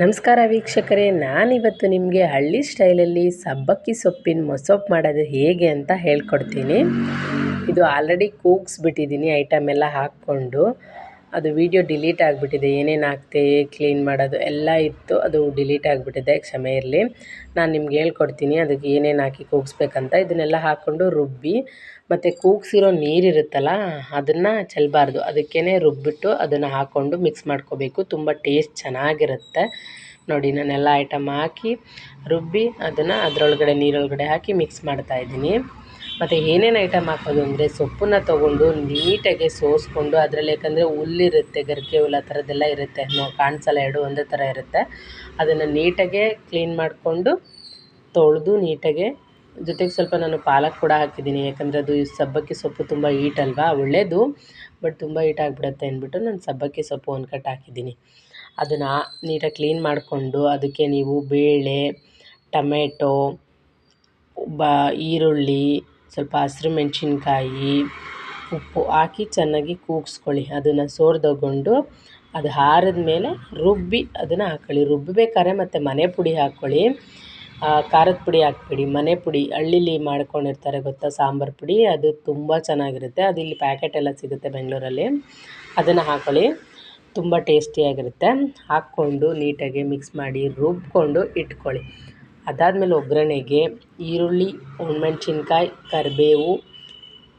ನಮಸ್ಕಾರ ವೀಕ್ಷಕರೇ, ನಾನಿವತ್ತು ನಿಮಗೆ ಹಳ್ಳಿ ಸ್ಟೈಲಲ್ಲಿ ಸಬ್ಬಕ್ಕಿ ಸೊಪ್ಪಿನ ಮೊಸೊಪ್ಪು ಮಾಡೋದು ಹೇಗೆ ಅಂತ ಹೇಳ್ಕೊಡ್ತೀನಿ. ಇದು ಆಲ್ರೆಡಿ ಕೂಗಿಸ್ಬಿಟ್ಟಿದ್ದೀನಿ, ಐಟಮ್ ಎಲ್ಲ ಹಾಕ್ಕೊಂಡು. ಅದು ವೀಡಿಯೋ ಡಿಲೀಟ್ ಆಗಿಬಿಟ್ಟಿದೆ, ಏನೇನು ಹಾಕ್ತೆ ಕ್ಲೀನ್ ಮಾಡೋದು, ಎಲ್ಲ ಇತ್ತು. ಅದು ಡಿಲೀಟ್ ಆಗಿಬಿಟ್ಟಿದೆ, ಕ್ಷಮೆ ಇರಲಿ. ನಾನು ನಿಮ್ಗೆ ಹೇಳ್ಕೊಡ್ತೀನಿ, ಅದಕ್ಕೆ ಏನೇನು ಹಾಕಿ ಕೂಗಿಸ್ಬೇಕಂತ. ಇದನ್ನೆಲ್ಲ ಹಾಕ್ಕೊಂಡು ರುಬ್ಬಿ, ಮತ್ತು ಕೂಗ್ಸಿರೋ ನೀರಿರುತ್ತಲ್ಲ ಅದನ್ನು ಚೆಲ್ಲಬಾರ್ದು ಅದಕ್ಕೇ ರುಬ್ಬಿಟ್ಟು ಅದನ್ನು ಹಾಕ್ಕೊಂಡು ಮಿಕ್ಸ್ ಮಾಡ್ಕೋಬೇಕು. ತುಂಬ ಟೇಸ್ಟ್ ಚೆನ್ನಾಗಿರುತ್ತೆ. ನೋಡಿ, ನಾನೆಲ್ಲ ಐಟಮ್ ಹಾಕಿ, ರುಬ್ಬಿ ಅದನ್ನು ಅದರೊಳಗಡೆ, ನೀರೊಳಗಡೆ ಹಾಕಿ ಮಿಕ್ಸ್ ಮಾಡ್ತಾಯಿದ್ದೀನಿ ಮತ್ತು ಏನೇನು ಐಟಮ್ ಹಾಕೋದು ಅಂದರೆ ಸೊಪ್ಪನ್ನ ತೊಗೊಂಡು ನೀಟಾಗಿ ಸೋಸ್ಕೊಂಡು ಅದರಲ್ಲಿ ಯಾಕಂದರೆ ಹುಲ್ಲಿರುತ್ತೆ, ಗರಿಕೆ ಹುಲ್ಲು ಆ ಥರದ್ದೆಲ್ಲ ಇರುತ್ತೆ ನಾವು ಕಾಣಿಸಲ್ಲ ಎರಡು ಒಂದೇ ಥರ ಇರುತ್ತೆ. ಅದನ್ನು ನೀಟಾಗೆ ಕ್ಲೀನ್ ಮಾಡಿಕೊಂಡು ತೊಳೆದು ನೀಟಾಗೆ ಜೊತೆಗೆ ಸ್ವಲ್ಪ ನಾನು ಪಾಲಕ್ ಕೂಡ ಹಾಕಿದ್ದೀನಿ. ಯಾಕಂದರೆ ಅದು ಸಬ್ಬಕ್ಕಿ ಸೊಪ್ಪು ತುಂಬ ಹೀಟ್ ಅಲ್ವಾ? ಒಳ್ಳೆಯದು ಬಟ್ ತುಂಬ ಹೀಟ್ ಆಗಿಬಿಡುತ್ತೆ ಅಂದ್ಬಿಟ್ಟು ನಾನು ಸಬ್ಬಕ್ಕಿ ಸೊಪ್ಪು ಒಂದು ಕಟ್ ಹಾಕಿದ್ದೀನಿ. ಅದನ್ನು ನೀಟಾಗಿ ಕ್ಲೀನ್ ಮಾಡಿಕೊಂಡು ಅದಕ್ಕೆ ನೀವು ಬೇಳೆ, ಟೊಮೆಟೊ, ಬ ಈರುಳ್ಳಿ ಸ್ವಲ್ಪ ಹಸಿರು ಮೆಣಸಿನ್ಕಾಯಿ ಉಪ್ಪು ಹಾಕಿ ಚೆನ್ನಾಗಿ ಕೂಗಿಸ್ಕೊಳ್ಳಿ. ಅದನ್ನು ಸೋರ್ದೊಗೊಂಡು ಅದು ಆರಿದ ಮೇಲೆ ರುಬ್ಬಿ ಅದನ್ನು ಹಾಕ್ಕೊಳ್ಳಿ ರುಬ್ಬಬೇಕಾದ್ರೆ ಮತ್ತು ಮನೆ ಪುಡಿ ಹಾಕ್ಕೊಳ್ಳಿ ಖಾರದ ಪುಡಿ ಹಾಕ್ಬೇಡಿ. ಮನೆ ಪುಡಿ ಹಳ್ಳೀಲಿ ಮಾಡ್ಕೊಂಡಿರ್ತಾರೆ ಗೊತ್ತಾ ಸಾಂಬಾರು ಪುಡಿ? ಅದು ತುಂಬ ಚೆನ್ನಾಗಿರುತ್ತೆ. ಅದು ಇಲ್ಲಿ ಪ್ಯಾಕೆಟ್ ಎಲ್ಲ ಸಿಗುತ್ತೆ ಬೆಂಗಳೂರಲ್ಲಿ. ಅದನ್ನು ಹಾಕ್ಕೊಳ್ಳಿ ತುಂಬ ಟೇಸ್ಟಿಯಾಗಿರುತ್ತೆ ಹಾಕ್ಕೊಂಡು ನೀಟಾಗಿ ಮಿಕ್ಸ್ ಮಾಡಿ ರುಬ್ಕೊಂಡು ಇಟ್ಕೊಳ್ಳಿ. ಅದಾದಮೇಲೆ ಒಗ್ಗರಣೆಗೆ ಈರುಳ್ಳಿ ಒಣಮೆಣ್ಸಿನ್ಕಾಯಿ ಕರಿಬೇವು,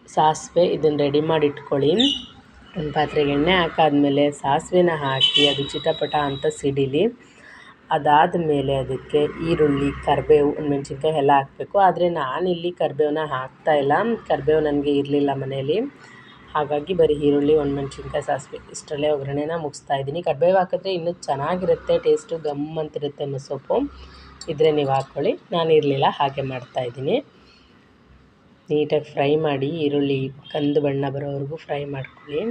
ಸಾಸಿವೆ ಇದನ್ನು ರೆಡಿ ಮಾಡಿ ಇಟ್ಕೊಳ್ಳಿ. ಒಂದು ಪಾತ್ರೆಗೆ ಎಣ್ಣೆ ಹಾಕಾದ್ಮೇಲೆ ಸಾಸಿವೆನ ಹಾಕಿ ಅದು ಚಿಟಪಟ ಅಂತ ಸಿಡಿಲಿ. ಅದಾದಮೇಲೆ ಅದಕ್ಕೆ ಈರುಳ್ಳಿ, ಕರಿಬೇವು ಮೆಣಸಿನ್ಕಾಯಿ ಎಲ್ಲ ಹಾಕಬೇಕು. ಆದರೆ ನಾನಿಲ್ಲಿ ಕರಿಬೇವನ್ನ ಹಾಕ್ತಾಯಿಲ್ಲ ಕರಿಬೇವು ನನಗೆ ಇರಲಿಲ್ಲ ಮನೆಯಲ್ಲಿ ಹಾಗಾಗಿ ಬರೀ ಈರುಳ್ಳಿ ಒಣಮೆಣ್ಸಿನ್ಕಾಯಿ ಸಾಸಿವೆ ಇಷ್ಟರಲ್ಲೇ ಒಗ್ಗರಣೆನ ಮುಗಿಸ್ತಾ ಇದ್ದೀನಿ. ಕರಿಬೇವು ಹಾಕಿದ್ರೆ ಇನ್ನೂ ಚೆನ್ನಾಗಿರುತ್ತೆ ಟೇಸ್ಟು ಗಮ್ ಅಂತಿರುತ್ತೆ ಮೊಸೊಪ್ಪು ಇದ್ರೆ ನೀವು ಹಾಕ್ಕೊಳ್ಳಿ. ನಾನು ಇರಲಿಲ್ಲ, ಹಾಗೆ ಮಾಡ್ತಾಯಿದ್ದೀನಿ ನೀಟಾಗಿ ಫ್ರೈ ಮಾಡಿ, ಈರುಳ್ಳಿ, ಕಂದು ಬಣ್ಣ ಬರೋವರೆಗೂ ಫ್ರೈ ಮಾಡ್ಕೊಳ್ಳಿ.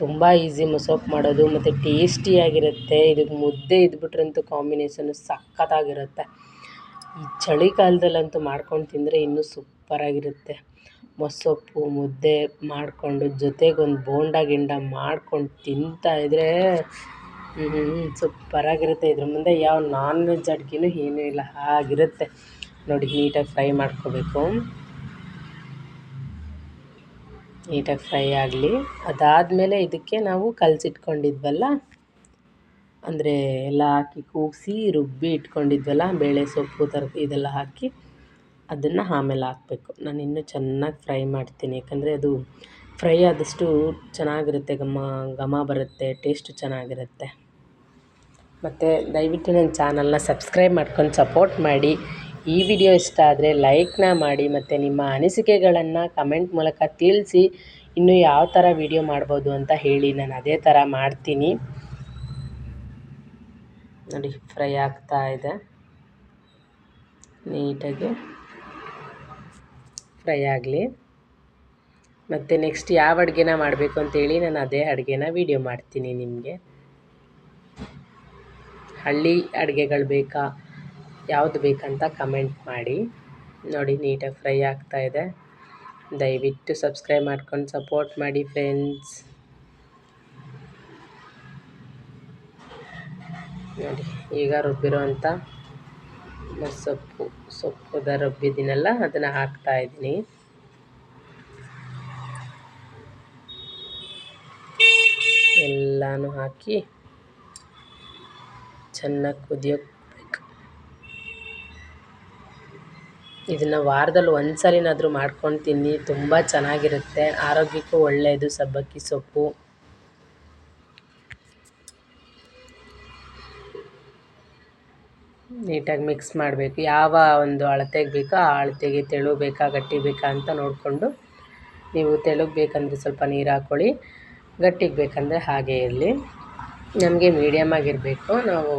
ತುಂಬ ಈಸಿ ಮೊಸೊಪ್ಪು ಮಾಡೋದು, ಮತ್ತು ಟೇಸ್ಟಿಯಾಗಿರುತ್ತೆ ಇದಕ್ಕೆ ಮುದ್ದೆ ಇದ್ಬಿಟ್ರಂತೂ ಕಾಂಬಿನೇಷನು ಸಖತ್ತಾಗಿರುತ್ತೆ. ಈ ಚಳಿಗಾಲದಲ್ಲಂತೂ ಮಾಡ್ಕೊಂಡು ತಿಂದರೆ ಇನ್ನೂ ಸೂಪರಾಗಿರುತ್ತೆ. ಮೊಸೊಪ್ಪು, ಮುದ್ದೆ ಮಾಡಿಕೊಂಡು ಜೊತೆಗೊಂದು ಬೋಂಡ ಗಿಂಡ ಮಾಡ್ಕೊಂಡು ತಿಂತಾಯಿದ್ರೆ ಹ್ಞೂ ಸೂಪರಾಗಿರುತ್ತೆ ಇದ್ರ ಮುಂದೆ ಯಾವ ನಾನ್ ವೆಜ್ ಅಡುಗೆನೂ ಏನೂ ಇಲ್ಲ. ಆಗಿರುತ್ತೆ. ನೋಡಿ, ನೀಟಾಗಿ ಫ್ರೈ ಮಾಡ್ಕೋಬೇಕು. ನೀಟಾಗಿ ಫ್ರೈ ಆಗಲಿ. ಅದಾದಮೇಲೆ ಇದಕ್ಕೆ ನಾವು ಕಲಸಿಟ್ಕೊಂಡಿದ್ವಲ್ಲ, ಅಂದರೆ ಎಲ್ಲ ಹಾಕಿ ಕೂಗಿಸಿ ರುಬ್ಬಿ ಇಟ್ಕೊಂಡಿದ್ವಲ್ಲ, ಬೇಳೆ ಸೊಪ್ಪು ಥರ ಇದೆಲ್ಲ ಹಾಕಿ ಅದನ್ನು ಆಮೇಲೆ ಹಾಕಬೇಕು. ನಾನು ಇನ್ನೂ ಚೆನ್ನಾಗಿ ಫ್ರೈ ಮಾಡ್ತೀನಿ. ಯಾಕಂದರೆ ಅದು ಫ್ರೈ ಆದಷ್ಟು ಚೆನ್ನಾಗಿರುತ್ತೆ. ಘಮ ಘಮ ಬರುತ್ತೆ ಟೇಸ್ಟು ಚೆನ್ನಾಗಿರುತ್ತೆ. ಮತ್ತು ದಯವಿಟ್ಟು ನನ್ನ ಚಾನಲ್ನ ಸಬ್ಸ್ಕ್ರೈಬ್ ಮಾಡ್ಕೊಂಡು ಸಪೋರ್ಟ್ ಮಾಡಿ. ಈ ವಿಡಿಯೋ ಇಷ್ಟ ಆದರೆ ಲೈಕ್ನ ಮಾಡಿ ಮತ್ತು ನಿಮ್ಮ ಅನಿಸಿಕೆಗಳನ್ನು ಕಮೆಂಟ್ ಮೂಲಕ ತಿಳಿಸಿ. ಇನ್ನು ಯಾವ ಥರ ವಿಡಿಯೋ ಮಾಡ್ಬೋದು ಅಂತ ಹೇಳಿ ನಾನು ಅದೇ ಥರ ಮಾಡ್ತೀನಿ. ನೋಡಿ, ಫ್ರೈ ಆಗ್ತಾ ಇದೆ. ನೀಟಾಗಿ ಫ್ರೈ ಆಗಲಿ. ಮತ್ತು ನೆಕ್ಸ್ಟ್ ಯಾವ ಅಡುಗೆನ ಮಾಡಬೇಕು ಅಂತೇಳಿ ನಾನು ಅದೇ ಅಡುಗೆನ ವೀಡಿಯೋ ಮಾಡ್ತೀನಿ ನಿಮಗೆ. ಹಳ್ಳಿ ಅಡುಗೆಗಳು ಬೇಕಾ? ಯಾವುದು ಬೇಕಂತ ಕಮೆಂಟ್ ಮಾಡಿ. ನೋಡಿ ನೀಟಾಗಿ ಫ್ರೈ ಆಗ್ತಾಯಿದೆ ದಯವಿಟ್ಟು ಸಬ್ಸ್ಕ್ರೈಬ್ ಮಾಡ್ಕೊಂಡು ಸಪೋರ್ಟ್ ಮಾಡಿ ಫ್ರೆಂಡ್ಸ್ ನೋಡಿ, ಈಗ ರುಬ್ಬಿರೋ ಅಂಥ ಸೊಪ್ಪು, ಸೊಪ್ಪುದ ರುಬ್ಬಿದ್ದೀನಲ್ಲ, ಅದನ್ನು ಹಾಕ್ತಾಯಿದ್ದೀನಿ ಎಲ್ಲನೂ ಹಾಕಿ ಚೆನ್ನಾಗಿ ಕುದಿಯೋಕ್ಬೇಕು ಇದನ್ನು ವಾರದಲ್ಲಿ ಒಂದು ಸಲಿನಾದರೂ ಮಾಡ್ಕೊಂಡು ತಿನ್ನಿ ತುಂಬ ಚೆನ್ನಾಗಿರುತ್ತೆ. ಆರೋಗ್ಯಕ್ಕೂ ಒಳ್ಳೆಯದು ಸಬ್ಬಕ್ಕಿ ಸೊಪ್ಪು. ನೀಟಾಗಿ ಮಿಕ್ಸ್ ಮಾಡಬೇಕು. ಯಾವ ಒಂದು ಅಳತೆಗೆ ಬೇಕೋ ಆ ಅಳತೆಗೆ ತೆಳು ಬೇಕಾ, ಗಟ್ಟಿ ಬೇಕಾ ಅಂತ ನೋಡಿಕೊಂಡು ನೀವು ತೆಳುಗೆ ಬೇಕಂದರೆ ಸ್ವಲ್ಪ ನೀರು ಹಾಕ್ಕೊಳ್ಳಿ ಗಟ್ಟಿಗೆ ಬೇಕಂದರೆ ಹಾಗೇ ಇರಲಿ. ನಮಗೆ ಮೀಡಿಯಮ್ ಆಗಿರಬೇಕು. ನಾವು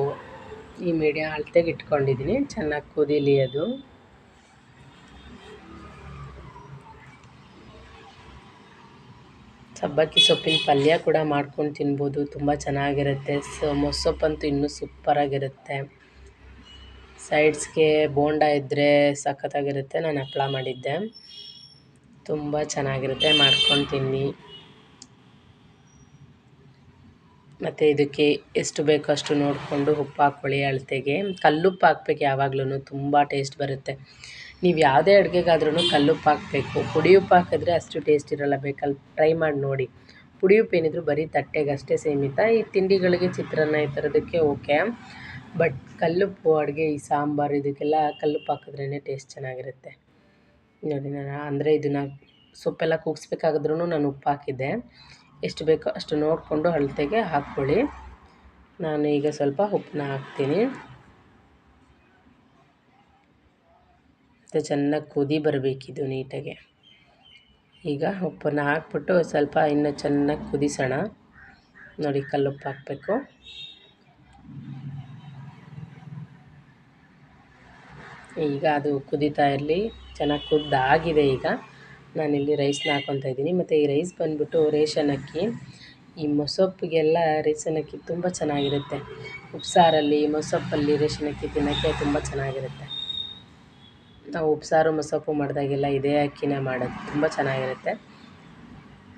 ಈ ಮೀಡಿಯಮ್ ಅಳತೆಗೆ ಇಟ್ಕೊಂಡಿದ್ದೀನಿ ಚೆನ್ನಾಗಿ ಕುದೀಲಿ ಅದು. ಸಬ್ಬಕ್ಕಿ ಸೊಪ್ಪಿನ ಪಲ್ಯ ಕೂಡ ಮಾಡ್ಕೊಂಡು ತಿನ್ಬೋದು. ತುಂಬ ಚೆನ್ನಾಗಿರುತ್ತೆ. ಸೊ ಮೊಸೊಪ್ಪಂತೂ ಇನ್ನೂ ಸೂಪರಾಗಿರುತ್ತೆ ಸೈಡ್ಸ್ಗೆ ಬೋಂಡ ಇದ್ದರೆ ಸಖತ್ತಾಗಿರುತ್ತೆ. ನಾನು ಹಪ್ಳ ಮಾಡಿದ್ದೆ. ತುಂಬ ಚೆನ್ನಾಗಿರುತ್ತೆ. ಮಾಡ್ಕೊಂಡು ತಿನ್ನಿ. ಮತ್ತು ಇದಕ್ಕೆ ಎಷ್ಟು ಬೇಕೋ ಅಷ್ಟು ನೋಡಿಕೊಂಡು ಉಪ್ಪು ಹಾಕ್ಕೊಳ್ಳಿ ಅಳತೆಗೆ. ಕಲ್ಲುಪ್ಪು ಹಾಕ್ಬೇಕು ಯಾವಾಗ್ಲೂ ತುಂಬ ಟೇಸ್ಟ್ ಬರುತ್ತೆ. ನೀವು ಯಾವುದೇ ಅಡುಗೆಗಾದ್ರೂ ಕಲ್ಲುಪ್ಪು ಹಾಕಬೇಕು. ಪುಡಿ ಉಪ್ಪು ಹಾಕಿದ್ರೆ ಅಷ್ಟು ಟೇಸ್ಟ್ ಇರೋಲ್ಲ ಬೇಕಲ್ಲಿ ಟ್ರೈ ಮಾಡಿ ನೋಡಿ. ಪುಡಿ ಉಪ್ಪು ಏನಿದ್ರು ಬರೀ ತಟ್ಟೆಗೆ ಅಷ್ಟೇ ಸೀಮಿತ. ಈ ತಿಂಡಿಗಳಿಗೆ ಚಿತ್ರಾನ್ನ ಈ ಥರದಕ್ಕೆ ಓಕೆ. ಬಟ್ ಕಲ್ಲುಪ್ಪು ಅಡುಗೆ, ಈ ಸಾಂಬಾರು, ಇದಕ್ಕೆಲ್ಲ ಕಲ್ಲುಪ್ಪು ಹಾಕಿದ್ರೇ ಟೇಸ್ಟ್ ಚೆನ್ನಾಗಿರುತ್ತೆ. ನೋಡಿ, ನಾನು ಅಂದರೆ ಇದನ್ನು ಸೊಪ್ಪೆಲ್ಲ ಕೂಗಿಸ್ಬೇಕಾದ್ರೂ ನಾನು ಉಪ್ಪು ಹಾಕಿದ್ದೆ. ಎಷ್ಟು ಬೇಕೋ ಅಷ್ಟು ನೋಡಿಕೊಂಡು ಅಳತೆಗೆ ಹಾಕ್ಕೊಳ್ಳಿ. ನಾನು ಈಗ ಸ್ವಲ್ಪ ಉಪ್ಪನ್ನ ಹಾಕ್ತೀನಿ. ಮತ್ತು ಚೆನ್ನಾಗಿ ಕುದಿ ಬರಬೇಕಿದು ನೀಟಾಗೆ. ಈಗ ಉಪ್ಪನ್ನ ಹಾಕ್ಬಿಟ್ಟು ಸ್ವಲ್ಪ ಇನ್ನೂ ಚೆನ್ನಾಗಿ ಕುದಿಸೋಣ. ನೋಡಿ ಕಲ್ಲುಪ್ಪು ಹಾಕಬೇಕು. ಈಗ ಅದು ಕುದಿತಾ ಇರಲಿ. ಚೆನ್ನಾಗಿ ಕುದ್ದಾಗಿದೆ ಈಗ. ನಾನಿಲ್ಲಿ ರೈಸ್ನ ಹಾಕ್ಕೊತಾ ಇದ್ದೀನಿ. ಮತ್ತು ಈ ರೈಸ್ ಬಂದುಬಿಟ್ಟು ರೇಷನ್ ಅಕ್ಕಿ, ಈ ಮೊಸೊಪ್ಪಿಗೆಲ್ಲ ರೇಷನ್ ಅಕ್ಕಿ ತುಂಬ ಚೆನ್ನಾಗಿರುತ್ತೆ. ಉಪ್ಸಾರಲ್ಲಿ, ಮೊಸಪ್ಪಲ್ಲಿ ರೇಷನ್ ಅಕ್ಕಿ ತಿನ್ನೋಕ್ಕೆ ತುಂಬ ಚೆನ್ನಾಗಿರುತ್ತೆ. ನಾವು ಉಪ್ಸಾರು, ಮೊಸೊಪ್ಪು ಮಾಡಿದಾಗೆಲ್ಲ ಇದೇ ಅಕ್ಕಿನೇ ಮಾಡೋದು ತುಂಬ ಚೆನ್ನಾಗಿರುತ್ತೆ.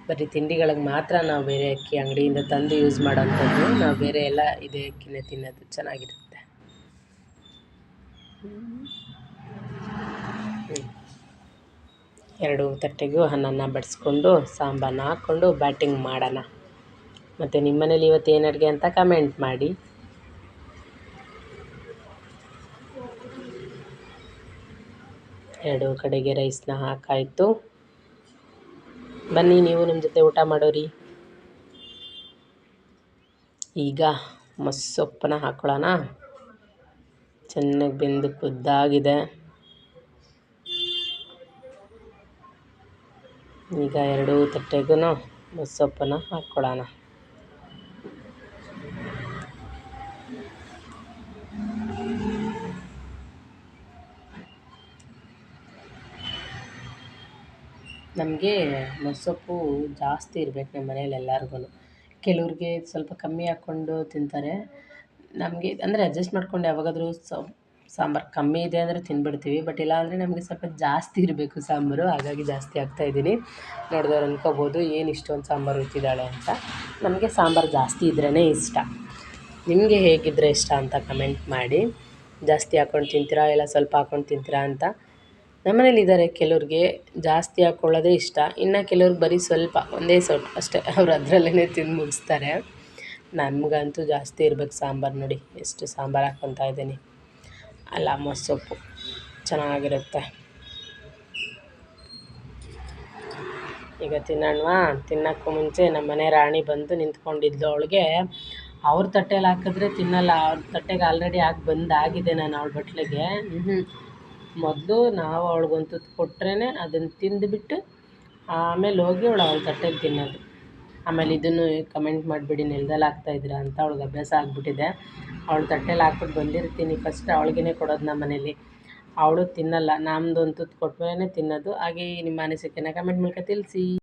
ಬರೀ ತಿಂಡಿಗಳಿಗೆ ಮಾತ್ರ ನಾವು ಬೇರೆ ಅಕ್ಕಿ ಅಂಗಡಿಯಿಂದ ತಂದು ಯೂಸ್ ಮಾಡೋಂಥದ್ದು. ನಾವು ಬೇರೆ ಎಲ್ಲ ಇದೇ ಅಕ್ಕಿನೇ ತಿನ್ನೋದು ಚೆನ್ನಾಗಿರುತ್ತೆ. ಎರಡು ತಟ್ಟೆಗೂ ಅನ್ನನ ಬಡಿಸ್ಕೊಂಡು ಸಾಂಬಾರನ್ನ ಹಾಕ್ಕೊಂಡು ಬ್ಯಾಟಿಂಗ್ ಮಾಡೋಣ. ಮತ್ತು ನಿಮ್ಮ ಮನೇಲಿ ಇವತ್ತು ಏನು ಅಡುಗೆ ಅಂತ ಕಮೆಂಟ್ ಮಾಡಿ. ಎರಡು ಕಡೆಗೆ ರೈಸ್ನ ಹಾಕಾಯಿತು. ಬನ್ನಿ ನೀವು ನಿಮ್ಮ ಜೊತೆ ಊಟ ಮಾಡೋರಿ. ಈಗ ಮೊಸ್ಸೊಪ್ಪನ್ನ ಹಾಕ್ಕೊಳ್ಳೋಣ ಚೆನ್ನಾಗಿ ಬೆಂದು ಕುದ್ದಾಗಿದೆ ಈಗ ಎರಡು ತಟ್ಟೆಗೂ ಮೊಸಪ್ಪನ್ನು ಹಾಕ್ಕೊಳ್ಳೋಣ ನಮಗೆ ಮೊಸೊಪ್ಪು ಜಾಸ್ತಿ ಇರಬೇಕು ನಮ್ಮ ಮನೇಲಿ ಎಲ್ಲರಿಗೂ ಕೆಲವ್ರಿಗೆ ಸ್ವಲ್ಪ ಕಮ್ಮಿ ಹಾಕ್ಕೊಂಡು ತಿಂತಾರೆ. ನಮಗೆ ಅಂದರೆ ಅಡ್ಜಸ್ಟ್ ಮಾಡ್ಕೊಂಡು ಯಾವಾಗಾದರೂ ಸಾಂಬಾರು ಕಮ್ಮಿ ಇದೆ ಅಂದರೆ ತಿಂದ್ಬಿಡ್ತೀವಿ ಬಟ್ ಇಲ್ಲ ಅಂದರೆ ನಮಗೆ ಸ್ವಲ್ಪ ಜಾಸ್ತಿ ಇರಬೇಕು ಸಾಂಬಾರು. ಹಾಗಾಗಿ ಜಾಸ್ತಿ ಹಾಕ್ತಾಯಿದ್ದೀನಿ ನೋಡಿದವ್ರು ಅಂದ್ಕೋಬೋದು ಏನು ಇಷ್ಟೊಂದು ಸಾಂಬಾರು ಇಟ್ಟಿದ್ದಾಳೆ ಅಂತ. ನಮಗೆ ಸಾಂಬಾರು ಜಾಸ್ತಿ ಇದ್ರೇ ಇಷ್ಟ. ನಿಮಗೆ ಹೇಗಿದ್ದರೆ ಇಷ್ಟ ಅಂತ ಕಮೆಂಟ್ ಮಾಡಿ. ಜಾಸ್ತಿ ಹಾಕ್ಕೊಂಡು ತಿಂತೀರಾ ಇಲ್ಲ ಸ್ವಲ್ಪ ಹಾಕ್ಕೊಂಡು ತಿಂತೀರಾ ಅಂತ. ನಮ್ಮನೇಲಿ ಇದ್ದಾರೆ ಕೆಲವ್ರಿಗೆ ಜಾಸ್ತಿ ಹಾಕ್ಕೊಳ್ಳೋದೇ ಇಷ್ಟ. ಇನ್ನು ಕೆಲವ್ರಿಗೆ ಬರೀ ಸ್ವಲ್ಪ, ಒಂದೇ ಸೊಟ್ಟು ಅಷ್ಟೇ. ಅವ್ರು ಅದರಲ್ಲೇ ತಿಂದು ಮುಗಿಸ್ತಾರೆ. ನಮಗಂತೂ ಜಾಸ್ತಿ ಇರ್ಬೇಕು ಸಾಂಬಾರು ನೋಡಿ. ಎಷ್ಟು ಸಾಂಬಾರು ಹಾಕ್ಕೊತಾ ಇದ್ದೀನಿ. ಅಲ್ಲ ಮೊಸೊಪ್ಪು ಚೆನ್ನಾಗಿರುತ್ತೆ. ಈಗ ತಿನ್ನೋಣವಾ ತಿನ್ನೋಕ್ಕೂ ಮುಂಚೆ ನಮ್ಮ ಮನೆ ರಾಣಿ ಬಂದು ನಿಂತ್ಕೊಂಡಿದ್ಲು. ಅವಳಿಗೆ ಅವ್ರ ತಟ್ಟೆಲಿ ಹಾಕಿದ್ರೆ ತಿನ್ನಲ್ಲ ಅವ್ರ ತಟ್ಟೆಗೆ ಆಲ್ರೆಡಿ ಹಾಕಿ ಬಂದಾಗಿದೆ ನಾನು ಅವಳ ಬಟ್ಲಿಗೆ. ಹ್ಞೂ ಮೊದಲು ನಾವು ಅವ್ಳಿಗೊಂದು ತುತ್ತು ಕೊಟ್ರೇ ಅದನ್ನು ತಿಂದುಬಿಟ್ಟು ಆಮೇಲೆ ಹೋಗಿ ಅವಳು ಅವಳ ತಟ್ಟೆಗೆ ತಿನ್ನೋದು. ಆಮೇಲೆ ಇದನ್ನು ಕಮೆಂಟ್ ಮಾಡಿಬಿಡಿ ನೆಲದಲ್ಲಿ ಹಾಕ್ತಾಯಿದ್ದೀರಾ ಅಂತ ಅವ್ಳಿಗೆ ಅಭ್ಯಾಸ ಆಗಿಬಿಟ್ಟಿದೆ. ಅವಳ ತಟ್ಟೆಲಿ ಹಾಕ್ಬಿಟ್ಟು ಬಂದಿರ್ತೀನಿ ಫಸ್ಟ್ ಅವಳಿಗೇ ಕೊಡೋದು ನಮ್ಮ ಮನೇಲಿ. ಅವಳು ತಿನ್ನಲ್ಲ, ನಮ್ದು ಒಂದು ತುತ್ತು ಕೊಟ್ಮೇಲೆ ತಿನ್ನೋದು. ಹಾಗೆ ನಿಮ್ಮ ಅನಿಸಿಕೆನ ಕಮೆಂಟ್ ಮೂಲಕ ತಿಳಿಸಿ.